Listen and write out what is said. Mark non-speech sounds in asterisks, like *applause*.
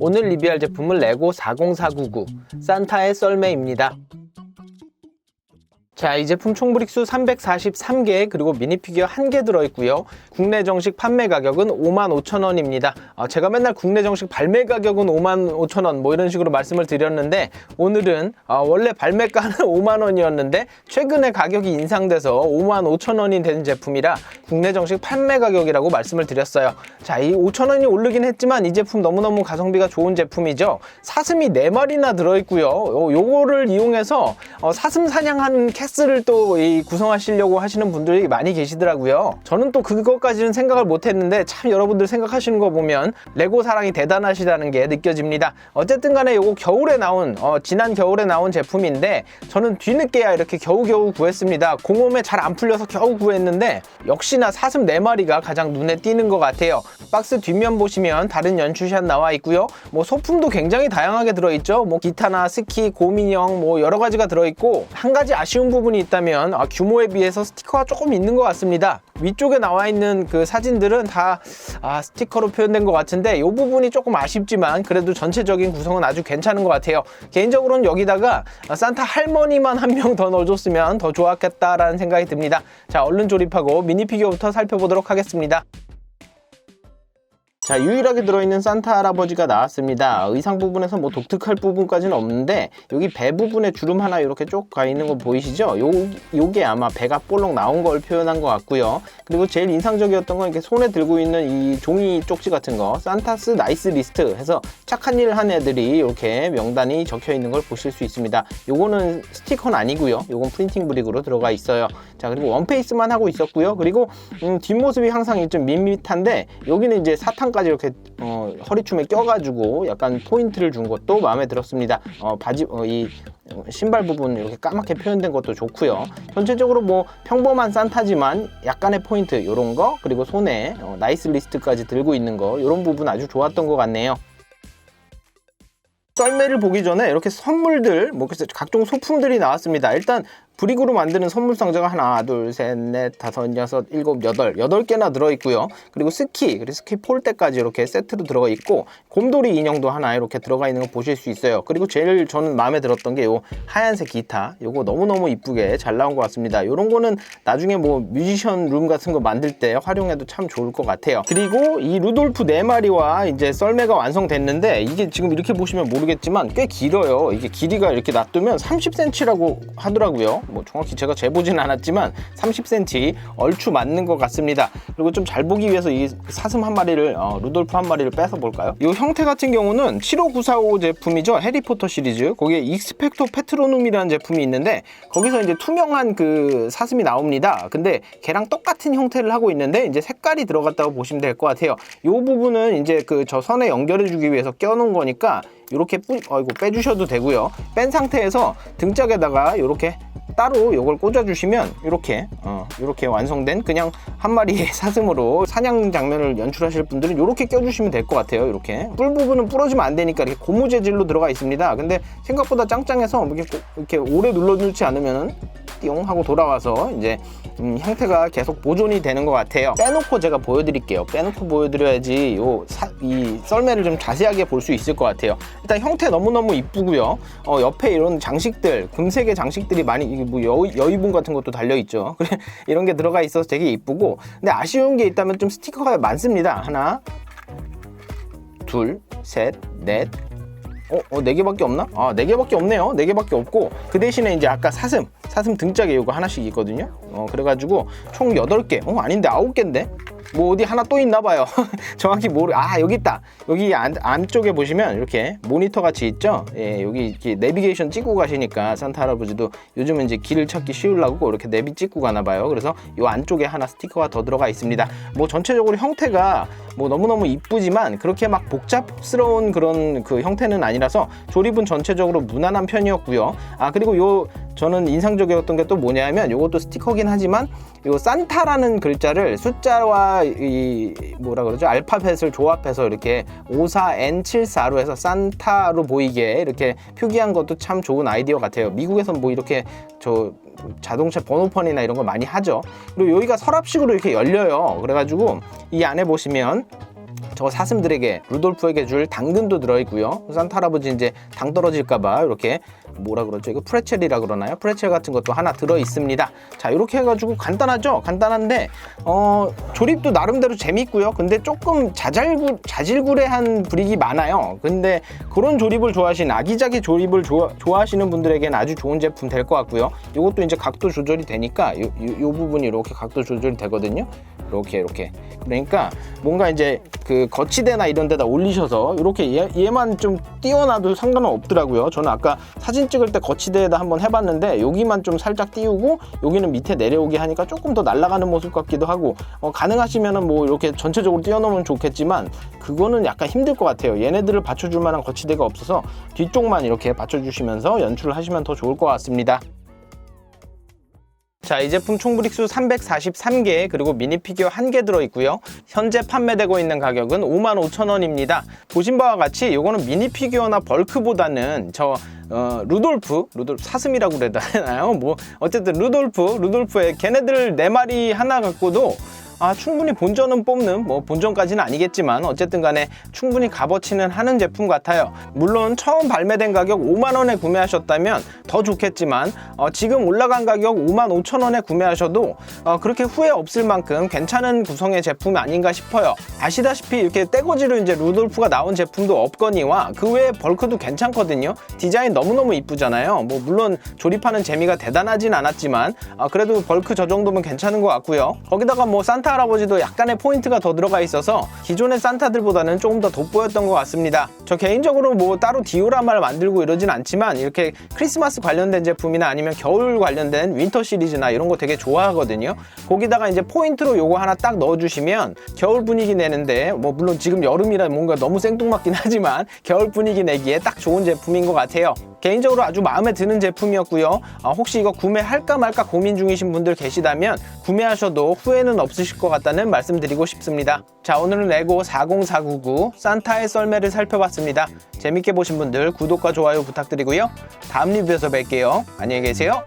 오늘 리뷰할 제품은 레고 40499 산타의 썰매입니다. 자, 이 제품 총 브릭수 343개 그리고 미니피규어 1개 들어있고요. 국내 정식 판매 가격은 55,000원입니다. 아, 제가 맨날 국내 정식 발매 가격은 55,000원 뭐 이런 식으로 말씀을 드렸는데 오늘은 아, 원래 발매가는 *laughs* 5만원이었는데 최근에 가격이 인상돼서 55,000원이 된 제품이라 국내 정식 판매 가격이라고 말씀을 드렸어요. 자, 이 5,000원이 오르긴 했지만 이 제품 너무너무 가성비가 좋은 제품이죠. 사슴이 4마리나 들어있고요. 요, 요거를 이용해서 어, 사슴 사냥하는 캐스를 또이 구성하시려고 하시는 분들이 많이 계시더라고요. 저는 또 그것까지는 생각을 못 했는데 참 여러분들 생각하시는 거 보면 레고 사랑이 대단하시다는 게 느껴집니다. 어쨌든 간에 요거 겨울에 나온 어, 지난 겨울에 나온 제품인데 저는 뒤늦게야 이렇게 겨우겨우 구했습니다. 공홈에 잘 안 풀려서 겨우 구했는데 역시나 사슴 4마리가 가장 눈에 띄는 것 같아요. 박스 뒷면 보시면 다른 연출샷 나와 있고요. 뭐 소품도 굉장히 다양하게 들어있죠. 뭐 기타나 스키, 곰인형 뭐 여러 가지가 들어있고 한 가지 아쉬운 부분이 있다면 아, 규모에 비해서 스티커가 조금 있는 것 같습니다. 위쪽에 나와 있는 그 사진들은 다 아, 스티커로 표현된 것 같은데 이 부분이 조금 아쉽지만 그래도 전체적인 구성은 아주 괜찮은 것 같아요. 개인적으로는 여기다가 산타 할머니만 한 명 더 넣어줬으면 더 좋았겠다라는 생각이 듭니다. 자, 얼른 조립하고 미니피규어부터 살펴보도록 하겠습니다. 자 유일하게 들어있는 산타 할아버지가 나왔습니다. 의상 부분에서 뭐 독특할 부분까지는 없는데 여기 배 부분에 주름 하나 이렇게 쭉 가 있는 거 보이시죠? 요, 요게 아마 배가 볼록 나온 걸 표현한 것 같고요. 그리고 제일 인상적이었던 건 이렇게 손에 들고 있는 이 종이 쪽지 같은 거 산타스 나이스 리스트 해서 착한 일 한 애들이 이렇게 명단이 적혀 있는 걸 보실 수 있습니다. 요거는 스티커는 아니고요. 요건 프린팅 브릭으로 들어가 있어요 자 그리고 원페이스만 하고 있었고요. 그리고 음, 뒷모습이 항상 좀 밋밋한데 여기는 이제 사탕까지 이렇게 어, 허리춤에 껴가지고 약간 포인트를 준 것도 마음에 들었습니다. 어, 바지 어, 이 신발 부분 이렇게 까맣게 표현된 것도 좋고요. 전체적으로 뭐 평범한 산타지만 약간의 포인트 이런 거 그리고 손에 어, 나이스 리스트까지 들고 있는 거 이런 부분 아주 좋았던 것 같네요. 썰매를 보기 전에 이렇게 선물들 뭐 각종 소품들이 나왔습니다. 일단 브릭으로 만드는 선물 상자가 하나, 둘, 셋, 넷, 다섯, 여섯, 일곱, 여덟, 여덟 개나 들어있고요. 그리고 스키, 그리고 스키 폴대까지 이렇게 세트로 들어가 있고 곰돌이 인형도 하나 이렇게 들어가 있는 거 보실 수 있어요. 그리고 제일 저는 마음에 들었던 게 요 하얀색 기타, 요거 너무너무 이쁘게 잘 나온 것 같습니다. 요런 거는 나중에 뭐 뮤지션 룸 같은 거 만들 때 활용해도 참 좋을 것 같아요. 그리고 이 루돌프 네 마리와 이제 썰매가 완성됐는데 이게 지금 이렇게 보시면 모르겠지만 꽤 길어요. 이게 길이가 이렇게 놔두면 30cm라고 하더라고요. 뭐 정확히 제가 재보지는 않았지만 30cm 얼추 맞는 것 같습니다. 그리고 좀 잘 보기 위해서 이 사슴 한 마리를 어, 루돌프 한 마리를 빼서 볼까요? 이 형태 같은 경우는 75945 제품이죠. 해리포터 시리즈. 거기에 익스펙토 페트로눔이라는 제품이 있는데 거기서 이제 투명한 그 사슴이 나옵니다. 근데 걔랑 똑같은 형태를 하고 있는데 이제 색깔이 들어갔다고 보시면 될 것 같아요. 이 부분은 이제 그 저 선에 연결해 주기 위해서 껴놓은 거니까 이렇게 뿌, 어이구 빼주셔도 되고요. 뺀 상태에서 등짝에다가 이렇게 따로 이걸 꽂아주시면 이렇게 어, 이렇게 완성된 그냥 한 마리의 *laughs* 사슴으로 사냥 장면을 연출하실 분들은 이렇게 껴주시면 될 것 같아요. 이렇게 뿔 부분은 부러지면 안 되니까 이렇게 고무 재질로 들어가 있습니다. 근데 생각보다 짱짱해서 이렇게, 이렇게 오래 눌러놓지 않으면은 띠용 하고 돌아와서 이제 음, 형태가 계속 보존이 되는 것 같아요. 빼놓고 제가 보여드릴게요. 빼놓고 보여드려야지 요이 썰매를 좀 자세하게 볼 수 있을 것 같아요. 일단 형태 너무너무 이쁘고요. 어, 옆에 이런 장식들, 금색의 장식들이 많이 뭐 여, 여의봉 같은 것도 달려 있죠. *laughs* 이런 게 들어가 있어서 되게 이쁘고 근데 아쉬운 게 있다면 좀 스티커가 많습니다. 하나, 둘, 셋, 넷, 어, 어, 네 개밖에 없나? 아, 네 개밖에 없네요. 네 개밖에 없고, 그 대신에 이제 아까 사슴, 사슴 등짝에 이거 하나씩 있거든요. 어, 그래가지고 총 여덟 개 어, 아닌데 아홉 개인데 뭐 어디 하나 또 있나 봐요. *laughs* 정확히 모르, 아, 여기 있다. 여기 안, 안쪽에 보시면 이렇게 모니터 같이 있죠? 예, 여기 이렇게 내비게이션 찍고 가시니까 산타 할아버지도 요즘은 이제 길을 찾기 쉬우려고 이렇게 내비 찍고 가나 봐요. 그래서 요 안쪽에 하나 스티커가 더 들어가 있습니다. 뭐 전체적으로 형태가 뭐 너무너무 이쁘지만 그렇게 막 복잡스러운 그런 그 형태는 아니라서 조립은 전체적으로 무난한 편이었고요. 아, 그리고 요 저는 인상적이었던 게 또 뭐냐면 이것도 스티커긴 하지만 이 산타라는 글자를 숫자와 이 뭐라 그러죠 알파벳을 조합해서 이렇게 54N74로 해서 산타로 보이게 이렇게 표기한 것도 참 좋은 아이디어 같아요. 미국에선 뭐 이렇게 저 자동차 번호판이나 이런 거 많이 하죠. 그리고 여기가 서랍식으로 이렇게 열려요. 그래가지고 이 안에 보시면 저 사슴들에게 루돌프에게 줄 당근도 들어있고요. 산타 할아버지 이제 당 떨어질까봐 이렇게 뭐라 그러죠? 이거 프레첼이라 그러나요? 프레첼 같은 것도 하나 들어 있습니다. 자 이렇게 해가지고 간단하죠? 간단한데 어 조립도 나름대로 재밌고요. 근데 조금 자잘구 자질구레한 브릭이 많아요. 근데 그런 조립을 좋아하시는 아기자기 조립을 좋아, 좋아하시는 분들에게는 아주 좋은 제품 될 것 같고요. 이것도 이제 각도 조절이 되니까 요 부분이 이렇게 각도 조절이 되거든요. 이렇게 이렇게. 그러니까 뭔가 이제 그 거치대나 이런 데다 올리셔서 이렇게 얘, 얘만 좀 띄워놔도 상관은 없더라고요. 저는 아까 사진 찍을 때 거치대에다 한번 해봤는데 여기만 좀 살짝 띄우고 여기는 밑에 내려오게 하니까 조금 더 날아가는 모습 같기도 하고 어, 가능하시면은 뭐 이렇게 전체적으로 띄워놓으면 좋겠지만 그거는 약간 힘들 것 같아요. 얘네들을 받쳐줄 만한 거치대가 없어서 뒤쪽만 이렇게 받쳐주시면서 연출을 하시면 더 좋을 것 같습니다 자, 이 제품 총 브릭수 343개 그리고 미니 피규어 1개 들어있고요. 현재 판매되고 있는 가격은 55,000원입니다. 보신 바와 같이 이거는 미니 피규어나 벌크보다는 저 어, 루돌프, 루돌프 사슴이라고 그래야 되나요? 뭐 어쨌든 루돌프, 루돌프의 걔네들 네 마리 하나 갖고도 아, 충분히 본전은 뽑는 뭐 본전까지는 아니겠지만 어쨌든 간에 충분히 값어치는 하는 제품 같아요. 물론 처음 발매된 가격 5만 원에 구매하셨다면 더 좋겠지만 어, 지금 올라간 가격 5만 5천 원에 구매하셔도 어, 그렇게 후회 없을 만큼 괜찮은 구성의 제품이 아닌가 싶어요. 아시다시피 이렇게 떼거지로 이제 루돌프가 나온 제품도 없거니와 그 외에 벌크도 괜찮거든요. 디자인 너무너무 이쁘잖아요. 뭐 물론 조립하는 재미가 대단하진 않았지만 아, 그래도 벌크 저 정도면 괜찮은 것 같고요. 거기다가 뭐 할아버지도 약간의 포인트가 더 들어가 있어서 기존의 산타들보다는 조금 더 돋보였던 것 같습니다. 저 개인적으로 뭐 따로 디오라마를 만들고 이러진 않지만 이렇게 크리스마스 관련된 제품이나 아니면 겨울 관련된 윈터 시리즈나 이런 거 되게 좋아하거든요. 거기다가 이제 포인트로 요거 하나 딱 넣어주시면 겨울 분위기 내는데 뭐 물론 지금 여름이라 뭔가 너무 생뚱맞긴 *laughs* 하지만 겨울 분위기 내기에 딱 좋은 제품인 것 같아요. 개인적으로 아주 마음에 드는 제품이었고요. 아, 혹시 이거 구매할까 말까 고민 중이신 분들 계시다면 구매하셔도 후회는 없으실 것 같다는 말씀드리고 싶습니다. 자, 오늘은 레고 40499 산타의 썰매를 살펴봤습니다. 재밌게 보신 분들 구독과 좋아요 부탁드리고요. 다음 리뷰에서 뵐게요. 안녕히 계세요.